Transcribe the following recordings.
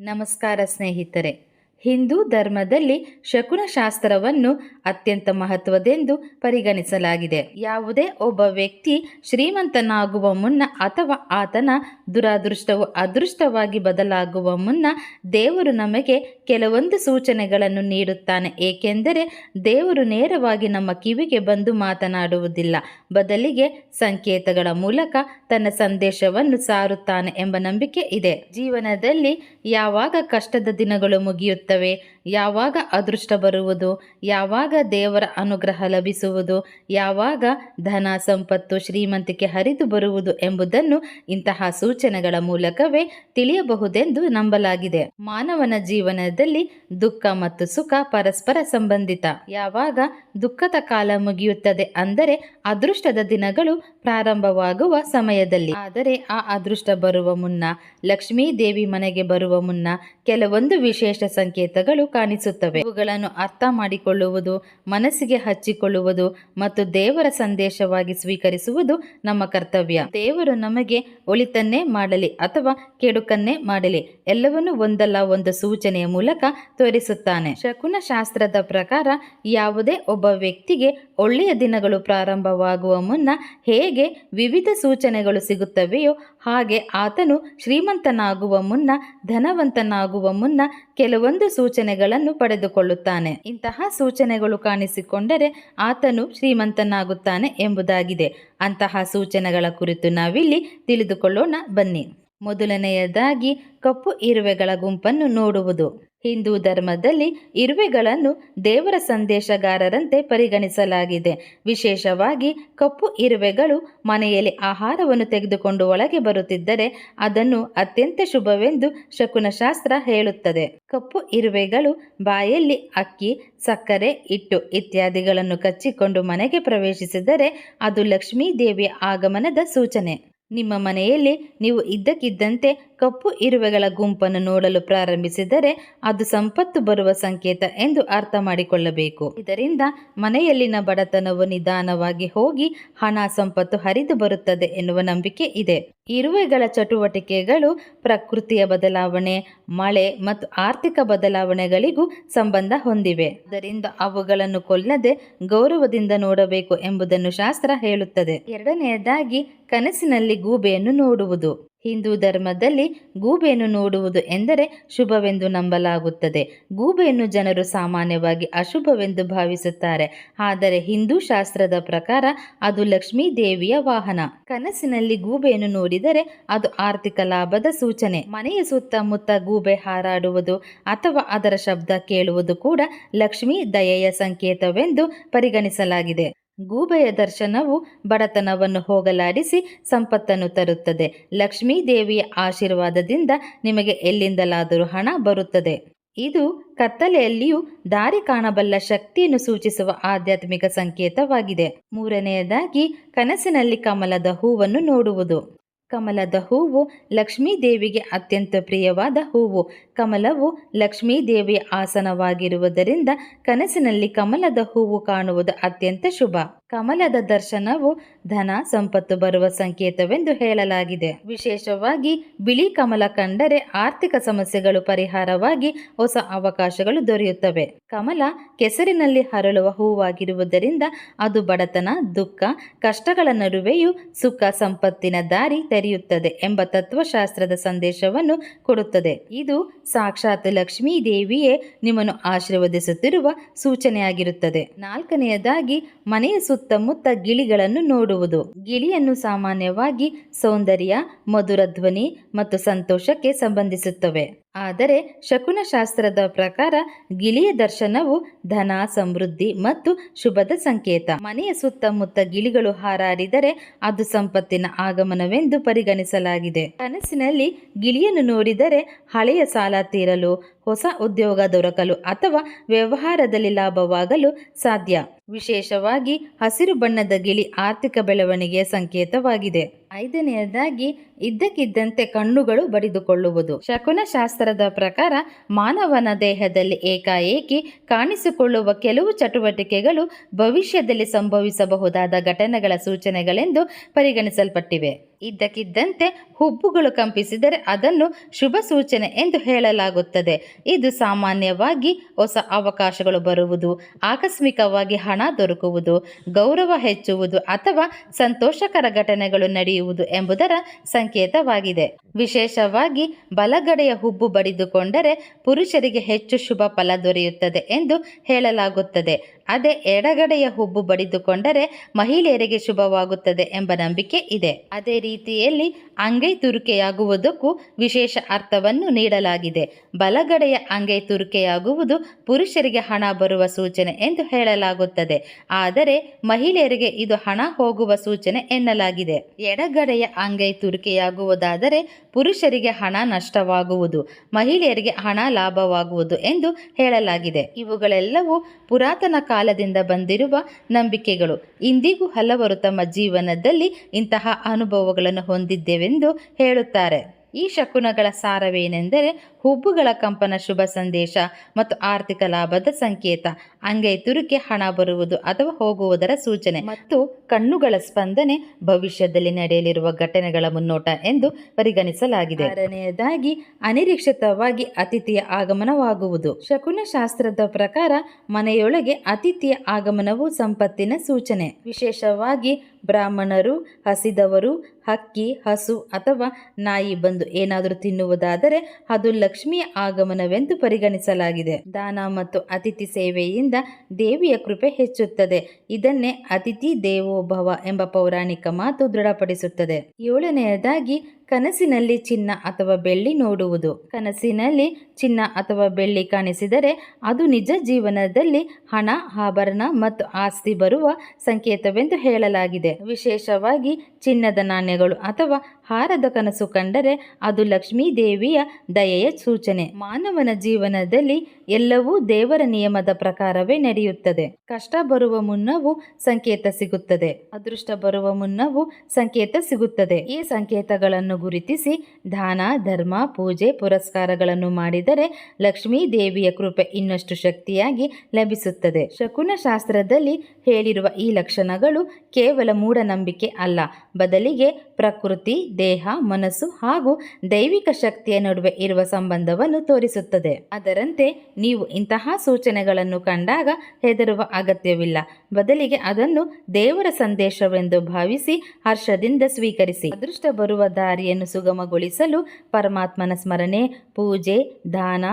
ನಮಸ್ಕಾರ ಸ್ನೇಹಿತರೆ. ಹಿಂದೂ ಧರ್ಮದಲ್ಲಿ ಶಕುನಶಾಸ್ತ್ರವನ್ನು ಅತ್ಯಂತ ಮಹತ್ವದೆಂದು ಪರಿಗಣಿಸಲಾಗಿದೆ. ಯಾವುದೇ ಒಬ್ಬ ವ್ಯಕ್ತಿ ಶ್ರೀಮಂತನಾಗುವ ಮುನ್ನ ಅಥವಾ ಆತನ ದುರಾದೃಷ್ಟವು ಅದೃಷ್ಟವಾಗಿ ಬದಲಾಗುವ ಮುನ್ನ ದೇವರು ನಮಗೆ ಕೆಲವೊಂದು ಸೂಚನೆಗಳನ್ನು ನೀಡುತ್ತಾನೆ, ಏಕೆಂದರೆ ದೇವರು ನೇರವಾಗಿ ನಮ್ಮ ಕಿವಿಗೆ ಬಂದು ಮಾತನಾಡುವುದಿಲ್ಲ. ಬದಲಿಗೆ ಸಂಕೇತಗಳ ಮೂಲಕ ತನ್ನ ಸಂದೇಶವನ್ನು ಸಾರುತ್ತಾನೆ ಎಂಬ ನಂಬಿಕೆ ಇದೆ. ಜೀವನದಲ್ಲಿ ಯಾವಾಗ ಕಷ್ಟದ ದಿನಗಳು ಮುಗಿಯುತ್ತವೆ ಸಿಗುತ್ತವೆ ಯಾವಾಗ ಅದೃಷ್ಟ ಬರುವುದು, ಯಾವಾಗ ದೇವರ ಅನುಗ್ರಹ ಲಭಿಸುವುದು, ಯಾವಾಗ ಧನ ಸಂಪತ್ತು ಶ್ರೀಮಂತಿಕೆ ಹರಿದು ಬರುವುದು ಎಂಬುದನ್ನು ಇಂತಹ ಸೂಚನೆಗಳ ಮೂಲಕವೇ ತಿಳಿಯಬಹುದೆಂದು ನಂಬಲಾಗಿದೆ. ಮಾನವನ ಜೀವನದಲ್ಲಿ ದುಃಖ ಮತ್ತು ಸುಖ ಪರಸ್ಪರ ಸಂಬಂಧಿತ. ಯಾವಾಗ ದುಃಖದ ಕಾಲ ಮುಗಿಯುತ್ತದೆ ಅಂದರೆ ಅದೃಷ್ಟದ ದಿನಗಳು ಪ್ರಾರಂಭವಾಗುವ ಸಮಯದಲ್ಲಿ. ಆದರೆ ಆ ಅದೃಷ್ಟ ಬರುವ ಮುನ್ನ ಲಕ್ಷ್ಮೀ ದೇವಿ ಮನೆಗೆ ಬರುವ ಮುನ್ನ ಕೆಲವೊಂದು ವಿಶೇಷ ಸಂಕೇತಗಳು ಕಾಣಿಸುತ್ತವೆ. ಇವುಗಳನ್ನು ಅರ್ಥ ಮಾಡಿಕೊಳ್ಳುವುದು, ಮನಸ್ಸಿಗೆ ಹಚ್ಚಿಕೊಳ್ಳುವುದು ಮತ್ತು ದೇವರ ಸಂದೇಶವಾಗಿ ಸ್ವೀಕರಿಸುವುದು ನಮ್ಮ ಕರ್ತವ್ಯ. ದೇವರು ನಮಗೆ ಒಳಿತನ್ನೇ ಮಾಡಲಿ ಅಥವಾ ಕೆಡುಕನ್ನೇ ಮಾಡಲಿ ಎಲ್ಲವನ್ನೂ ಒಂದಲ್ಲ ಒಂದು ಸೂಚನೆಯ ಮೂಲಕ ತೋರಿಸುತ್ತಾನೆ. ಶಕುನ ಶಾಸ್ತ್ರದ ಪ್ರಕಾರ ಯಾವುದೇ ಒಬ್ಬ ವ್ಯಕ್ತಿಗೆ ಒಳ್ಳೆಯ ದಿನಗಳು ಪ್ರಾರಂಭವಾಗುವ ಮುನ್ನ ಹೇಗೆ ವಿವಿಧ ಸೂಚನೆಗಳು ಸಿಗುತ್ತವೆಯೋ ಹಾಗೆ ಆತನು ಶ್ರೀಮಂತನಾಗುವ ಮುನ್ನ, ಧನವಂತನಾಗುವ ಮುನ್ನ ಕೆಲವೊಂದು ಸೂಚನೆಗಳನ್ನು ಪಡೆದುಕೊಳ್ಳುತ್ತಾನೆ. ಇಂತಹ ಸೂಚನೆಗಳು ಕಾಣಿಸಿಕೊಂಡರೆ ಆತನು ಶ್ರೀಮಂತನಾಗುತ್ತಾನೆ ಎಂಬುದಾಗಿದೆ. ಅಂತಹ ಸೂಚನೆಗಳ ಕುರಿತು ನಾವಿಲ್ಲಿ ತಿಳಿದುಕೊಳ್ಳೋಣ. ಬನ್ನಿ. ಮೊದಲನೆಯದಾಗಿ ಕಪ್ಪು ಇರುವೆಗಳ ಗುಂಪನ್ನು ನೋಡುವುದು. ಹಿಂದೂ ಧರ್ಮದಲ್ಲಿ ಇರುವೆಗಳನ್ನು ದೇವರ ಸಂದೇಶಗಾರರಂತೆ ಪರಿಗಣಿಸಲಾಗಿದೆ. ವಿಶೇಷವಾಗಿ ಕಪ್ಪು ಇರುವೆಗಳು ಮನೆಯಲ್ಲಿ ಆಹಾರವನ್ನು ತೆಗೆದುಕೊಂಡು ಒಳಗೆ ಬರುತ್ತಿದ್ದರೆ ಅದನ್ನು ಅತ್ಯಂತ ಶುಭವೆಂದು ಶಕುನಶಾಸ್ತ್ರ ಹೇಳುತ್ತದೆ. ಕಪ್ಪು ಇರುವೆಗಳು ಬಾಯಲ್ಲಿ ಅಕ್ಕಿ, ಸಕ್ಕರೆ ಇಟ್ಟು ಇತ್ಯಾದಿಗಳನ್ನು ಕಚ್ಚಿಕೊಂಡು ಮನೆಗೆ ಪ್ರವೇಶಿಸಿದರೆ ಅದು ಲಕ್ಷ್ಮೀ ದೇವಿಯ ಆಗಮನದ ಸೂಚನೆ. ನಿಮ್ಮ ಮನೆಯಲ್ಲಿ ನೀವು ಇದ್ದಕ್ಕಿದ್ದಂತೆ ಕಪ್ಪು ಇರುವೆಗಳ ಗುಂಪನ್ನು ನೋಡಲು ಪ್ರಾರಂಭಿಸಿದರೆ ಅದು ಸಂಪತ್ತು ಬರುವ ಸಂಕೇತ ಎಂದು ಅರ್ಥ ಮಾಡಿಕೊಳ್ಳಬೇಕು. ಇದರಿಂದ ಮನೆಯಲ್ಲಿನ ಬಡತನವು ನಿಧಾನವಾಗಿ ಹೋಗಿ ಹಣ ಸಂಪತ್ತು ಹರಿದು ಬರುತ್ತದೆ ಎನ್ನುವ ನಂಬಿಕೆ ಇದೆ. ಇರುವೆಗಳ ಚಟುವಟಿಕೆಗಳು ಪ್ರಕೃತಿಯ ಬದಲಾವಣೆ, ಮಳೆ ಮತ್ತು ಆರ್ಥಿಕ ಬದಲಾವಣೆಗಳಿಗೂ ಸಂಬಂಧ ಹೊಂದಿವೆ. ಅದರಿಂದ ಅವುಗಳನ್ನು ಕೊಲ್ಲದೆ ಗೌರವದಿಂದ ನೋಡಬೇಕು ಎಂಬುದನ್ನು ಶಾಸ್ತ್ರ ಹೇಳುತ್ತದೆ. ಎರಡನೆಯದಾಗಿ ಕನಸಿನಲ್ಲಿ ಗೂಬೆಯನ್ನು ನೋಡುವುದು. ಹಿಂದೂ ಧರ್ಮದಲ್ಲಿ ಗೂಬೆಯನ್ನು ನೋಡುವುದು ಎಂದರೆ ಶುಭವೆಂದು ನಂಬಲಾಗುತ್ತದೆ. ಗೂಬೆಯನ್ನು ಜನರು ಸಾಮಾನ್ಯವಾಗಿ ಅಶುಭವೆಂದು ಭಾವಿಸುತ್ತಾರೆ. ಆದರೆ ಹಿಂದೂ ಶಾಸ್ತ್ರದ ಪ್ರಕಾರ ಅದು ಲಕ್ಷ್ಮೀ ದೇವಿಯ ವಾಹನ. ಕನಸಿನಲ್ಲಿ ಗೂಬೆಯನ್ನು ನೋಡಿದರೆ ಅದು ಆರ್ಥಿಕ ಲಾಭದ ಸೂಚನೆ. ಮನೆಯ ಸುತ್ತಮುತ್ತ ಗೂಬೆ ಹಾರಾಡುವುದು ಅಥವಾ ಅದರ ಶಬ್ದ ಕೇಳುವುದು ಕೂಡ ಲಕ್ಷ್ಮೀ ದಯೆಯ ಸಂಕೇತವೆಂದು ಪರಿಗಣಿಸಲಾಗಿದೆ. ಗೂಬೆಯ ದರ್ಶನವು ಬಡತನವನ್ನು ಹೋಗಲಾಡಿಸಿ ಸಂಪತ್ತನ್ನು ತರುತ್ತದೆ. ಲಕ್ಷ್ಮೀ ದೇವಿಯ ಆಶೀರ್ವಾದದಿಂದ ನಿಮಗೆ ಎಲ್ಲಿಂದಲಾದರೂ ಹಣ ಬರುತ್ತದೆ. ಇದು ಕತ್ತಲೆಯಲ್ಲಿಯೂ ದಾರಿ ಕಾಣಬಲ್ಲ ಶಕ್ತಿಯನ್ನು ಸೂಚಿಸುವ ಆಧ್ಯಾತ್ಮಿಕ ಸಂಕೇತವಾಗಿದೆ. ಮೂರನೆಯದಾಗಿ ಕನಸಿನಲ್ಲಿ ಕಮಲದ ಹೂವನ್ನು ನೋಡುವುದು. ಕಮಲದ ಹೂವು ಲಕ್ಷ್ಮೀ ದೇವಿಗೆ ಅತ್ಯಂತ ಪ್ರಿಯವಾದ ಹೂವು. ಕಮಲವು ಲಕ್ಷ್ಮೀ ದೇವಿಯ ಆಸನವಾಗಿರುವುದರಿಂದ ಕನಸಿನಲ್ಲಿ ಕಮಲದ ಹೂವು ಕಾಣುವುದು ಅತ್ಯಂತ ಶುಭ. ಕಮಲದ ದರ್ಶನವು ಧನ, ಸಂಪತ್ತು ಬರುವ ಸಂಕೇತವೆಂದು ಹೇಳಲಾಗಿದೆ. ವಿಶೇಷವಾಗಿ ಬಿಳಿ ಕಮಲ ಕಂಡರೆ ಆರ್ಥಿಕ ಸಮಸ್ಯೆಗಳು ಪರಿಹಾರವಾಗಿ ಹೊಸ ಅವಕಾಶಗಳು ದೊರೆಯುತ್ತವೆ. ಕಮಲ ಕೆಸರಿನಲ್ಲಿ ಹರಳುವ ಹೂವಾಗಿರುವುದರಿಂದ ಅದು ಬಡತನ, ದುಃಖ, ಕಷ್ಟಗಳ ನಡುವೆಯೂ ಸುಖ, ಸಂಪತ್ತಿನ ದಾರಿ ತೆರೆಯುತ್ತದೆ ಎಂಬ ತತ್ವಶಾಸ್ತ್ರದ ಸಂದೇಶವನ್ನು ಕೊಡುತ್ತದೆ. ಇದು ಸಾಕ್ಷಾತ್ ಲಕ್ಷ್ಮೀ ದೇವಿಯೇ ನಿಮ್ಮನ್ನು ಆಶೀರ್ವದಿಸುತ್ತಿರುವ ಸೂಚನೆಯಾಗಿರುತ್ತದೆ. ನಾಲ್ಕನೆಯದಾಗಿ ಮನೆಯ ಸುತ್ತಮುತ್ತ ಗಿಳಿಗಳನ್ನು ನೋಡುವುದು. ಗಿಳಿಯನ್ನು ಸಾಮಾನ್ಯವಾಗಿ ಸೌಂದರ್ಯ, ಮಧುರ ಧ್ವನಿ ಮತ್ತು ಸಂತೋಷಕ್ಕೆ ಸಂಬಂಧಿಸುತ್ತವೆ. ಆದರೆ ಶಕುನಶಾಸ್ತ್ರದ ಪ್ರಕಾರ ಗಿಳಿಯ ದರ್ಶನವು ಧನ, ಸಮೃದ್ಧಿ ಮತ್ತು ಶುಭದ ಸಂಕೇತ. ಮನೆಯ ಸುತ್ತಮುತ್ತ ಗಿಳಿಗಳು ಹಾರಾಡಿದರೆ ಅದು ಸಂಪತ್ತಿನ ಆಗಮನವೆಂದು ಪರಿಗಣಿಸಲಾಗಿದೆ. ಕನಸಿನಲ್ಲಿ ಗಿಳಿಯನ್ನು ನೋಡಿದರೆ ಹಳೆಯ ಸಾಲ ತೀರಲು ಹೊಸ ಉದ್ಯೋಗ ದೊರಕಲು ಅಥವಾ ವ್ಯವಹಾರದಲ್ಲಿ ಲಾಭವಾಗಲು ಸಾಧ್ಯ. ವಿಶೇಷವಾಗಿ ಹಸಿರು ಬಣ್ಣದ ಗಿಳಿ ಆರ್ಥಿಕ ಬೆಳವಣಿಗೆಯ ಸಂಕೇತವಾಗಿದೆ. ಐದನೆಯದಾಗಿ ಇದ್ದಕ್ಕಿದ್ದಂತೆ ಕಣ್ಣುಗಳು ಬಡಿದುಕೊಳ್ಳುವುದು. ಶಕುನ ಶಾಸ್ತ್ರದ ಪ್ರಕಾರ ಮಾನವನ ದೇಹದಲ್ಲಿ ಏಕಾಏಕಿ ಕಾಣಿಸಿಕೊಳ್ಳುವ ಕೆಲವು ಚಟುವಟಿಕೆಗಳು ಭವಿಷ್ಯದಲ್ಲಿ ಸಂಭವಿಸಬಹುದಾದ ಘಟನೆಗಳ ಸೂಚನೆಗಳೆಂದು ಪರಿಗಣಿಸಲ್ಪಟ್ಟಿವೆ. ಇದ್ದಕ್ಕಿದ್ದಂತೆ ಹುಬ್ಬುಗಳು ಕಂಪಿಸಿದರೆ ಅದನ್ನು ಶುಭ ಸೂಚನೆ ಎಂದು ಹೇಳಲಾಗುತ್ತದೆ. ಇದು ಸಾಮಾನ್ಯವಾಗಿ ಹೊಸ ಅವಕಾಶಗಳು ಬರುವುದು, ಆಕಸ್ಮಿಕವಾಗಿ ಹಣ ದೊರಕುವುದು, ಗೌರವ ಹೆಚ್ಚುವುದು ಅಥವಾ ಸಂತೋಷಕರ ಘಟನೆಗಳು ನಡೆಯುವುದು. ಎಂಬುದರ ಸಂಕೇತವಾಗಿದೆ. ವಿಶೇಷವಾಗಿ ಬಲಗಡೆಯ ಹುಬ್ಬು ಬಡಿದುಕೊಂಡರೆ ಪುರುಷರಿಗೆ ಹೆಚ್ಚು ಶುಭ ಫಲ ದೊರೆಯುತ್ತದೆ ಎಂದು ಹೇಳಲಾಗುತ್ತದೆ. ಅದೇ ಎಡಗಡೆಯ ಹುಬ್ಬು ಬಡಿದುಕೊಂಡರೆ ಮಹಿಳೆಯರಿಗೆ ಶುಭವಾಗುತ್ತದೆ ಎಂಬ ನಂಬಿಕೆ ಇದೆ. ಅದೇ ರೀತಿಯಲ್ಲಿ ಅಂಗೈ ತುರುಕೆಯಾಗುವುದಕ್ಕೂ ವಿಶೇಷ ಅರ್ಥವನ್ನು ನೀಡಲಾಗಿದೆ. ಬಲಗಡೆಯ ಅಂಗೈ ತುರುಕೆಯಾಗುವುದು ಪುರುಷರಿಗೆ ಹಣ ಬರುವ ಸೂಚನೆ ಎಂದು ಹೇಳಲಾಗುತ್ತದೆ. ಆದರೆ ಮಹಿಳೆಯರಿಗೆ ಇದು ಹಣ ಹೋಗುವ ಸೂಚನೆ ಎನ್ನಲಾಗಿದೆ. ಎಡಗಡೆಯ ಅಂಗೈ ತುರುಕೆಯಾಗುವುದಾದರೆ ಪುರುಷರಿಗೆ ಹಣ ನಷ್ಟವಾಗುವುದು, ಮಹಿಳೆಯರಿಗೆ ಹಣ ಲಾಭವಾಗುವುದು ಎಂದು ಹೇಳಲಾಗಿದೆ. ಇವುಗಳೆಲ್ಲವೂ ಪುರಾತನ ಕಾಲದಿಂದ ಬಂದಿರುವ ನಂಬಿಕೆಗಳು. ಇಂದಿಗೂ ಹಲವರು ತಮ್ಮ ಜೀವನದಲ್ಲಿ ಇಂತಹ ಅನುಭವಗಳನ್ನು ಹೊಂದಿದ್ದೇವೆಂದು ಹೇಳುತ್ತಾರೆ. ಈ ಶಕುನಗಳ ಸಾರವೇನೆಂದರೆ ಹುಬ್ಬುಗಳ ಕಂಪನ ಶುಭ ಸಂದೇಶ ಮತ್ತು ಆರ್ಥಿಕ ಲಾಭದ ಸಂಕೇತ. ಅಂಗೈ ತುರುಕೆ ಹಣ ಬರುವುದು ಅಥವಾ ಹೋಗುವುದರ ಸೂಚನೆ. ಮತ್ತು ಕಣ್ಣುಗಳ ಸ್ಪಂದನೆ ಭವಿಷ್ಯದಲ್ಲಿ ನಡೆಯಲಿರುವ ಘಟನೆಗಳ ಮುನ್ನೋಟ ಎಂದು ಪರಿಗಣಿಸಲಾಗಿದೆ. ಎರಡನೆಯದಾಗಿ ಅನಿರೀಕ್ಷಿತವಾಗಿ ಅತಿಥಿಯ ಆಗಮನವಾಗುವುದು. ಶಕುನ ಶಾಸ್ತ್ರದ ಪ್ರಕಾರ, ಮನೆಯೊಳಗೆ ಅತಿಥಿಯ ಆಗಮನವು ಸಂಪತ್ತಿನ ಸೂಚನೆ. ವಿಶೇಷವಾಗಿ ಬ್ರಾಹ್ಮಣರು, ಹಸಿದವರು ಹಕ್ಕಿ, ಹಸು ಅಥವಾ ನಾಯಿ ಬಂದು ಏನಾದರೂ ತಿನ್ನುವುದಾದರೆ ಅದು ಲಕ್ಷ್ಮಿಯ ಆಗಮನವೆಂದು ಪರಿಗಣಿಸಲಾಗಿದೆ. ದಾನ ಮತ್ತು ಅತಿಥಿ ಸೇವೆಯಿಂದ ದೇವಿಯ ಕೃಪೆ ಹೆಚ್ಚುತ್ತದೆ. ಇದನ್ನೇ ಅತಿಥಿ ದೇವೋಭವ ಎಂಬ ಪೌರಾಣಿಕ ಮಾತು ದೃಢಪಡಿಸುತ್ತದೆ. ಏಳನೆಯದಾಗಿ ಕನಸಿನಲ್ಲಿ ಚಿನ್ನ ಅಥವಾ ಬೆಳ್ಳಿ ನೋಡುವುದು. ಕನಸಿನಲ್ಲಿ ಚಿನ್ನ ಅಥವಾ ಬೆಳ್ಳಿ ಕಾಣಿಸಿದರೆ ಅದು ನಿಜ ಜೀವನದಲ್ಲಿ ಹಣ, ಆಭರಣ ಮತ್ತು ಆಸ್ತಿ ಬರುವ ಸಂಕೇತವೆಂದು ಹೇಳಲಾಗಿದೆ. ವಿಶೇಷವಾಗಿ ಚಿನ್ನದ ನಾಣ್ಯಗಳು ಅಥವಾ ಹಾರದ ಕನಸು ಕಂಡರೆ ಅದು ಲಕ್ಷ್ಮೀ ದೇವಿಯ ದಯೆಯ ಸೂಚನೆ. ಮಾನವನ ಜೀವನದಲ್ಲಿ ಎಲ್ಲವೂ ದೇವರ ನಿಯಮದ ಪ್ರಕಾರವೇ ನಡೆಯುತ್ತದೆ. ಕಷ್ಟ ಬರುವ ಮುನ್ನವೂ ಸಂಕೇತ ಸಿಗುತ್ತದೆ. ಅದೃಷ್ಟ ಬರುವ ಮುನ್ನವೂ ಸಂಕೇತ ಸಿಗುತ್ತದೆ. ಈ ಸಂಕೇತಗಳನ್ನು ಗುರುತಿಸಿ ದಾನ, ಧರ್ಮ, ಪೂಜೆ, ಪುರಸ್ಕಾರಗಳನ್ನು ಮಾಡಿದರೆ ಲಕ್ಷ್ಮೀ ದೇವಿಯ ಕೃಪೆ ಇನ್ನಷ್ಟು ಶಕ್ತಿಯಾಗಿ ಲಭಿಸುತ್ತದೆ. ಶಕುನ ಶಾಸ್ತ್ರದಲ್ಲಿ ಹೇಳಿರುವ ಈ ಲಕ್ಷಣಗಳು ಕೇವಲ ಮೂಢನಂಬಿಕೆ ಅಲ್ಲ. ಬದಲಿಗೆ ಪ್ರಕೃತಿ ದೇಹ, ಮನಸ್ಸು ಹಾಗೂ ದೈವಿಕ ಶಕ್ತಿಯ ನಡುವೆ ಇರುವ ಸಂಬಂಧವನ್ನು ತೋರಿಸುತ್ತದೆ. ಅದರಂತೆ ನೀವು ಇಂತಹ ಸೂಚನೆಗಳನ್ನು ಕಂಡಾಗ ಹೆದರುವ ಅಗತ್ಯವಿಲ್ಲ. ಬದಲಿಗೆ ಅದನ್ನು ದೇವರ ಸಂದೇಶವೆಂದು ಭಾವಿಸಿ ಹರ್ಷದಿಂದ ಸ್ವೀಕರಿಸಿ. ಅದೃಷ್ಟ ಬರುವ ದಾರಿಯನ್ನು ಸುಗಮಗೊಳಿಸಲು ಪರಮಾತ್ಮನ ಸ್ಮರಣೆ, ಪೂಜೆ, ದಾನ,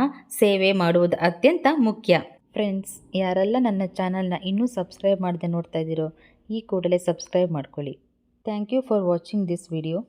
ಸೇವೆ ಮಾಡುವುದು ಅತ್ಯಂತ ಮುಖ್ಯ. ಫ್ರೆಂಡ್ಸ್, ಯಾರೆಲ್ಲ ನನ್ನ ಚಾನಲ್ನ ಇನ್ನೂ ಸಬ್ಸ್ಕ್ರೈಬ್ ಮಾಡದೆ ನೋಡ್ತಾ ಇದ್ದೀರೋ, ಈ ಕೂಡಲೇ ಸಬ್ಸ್ಕ್ರೈಬ್ ಮಾಡ್ಕೊಳ್ಳಿ. Thank you for watching this video.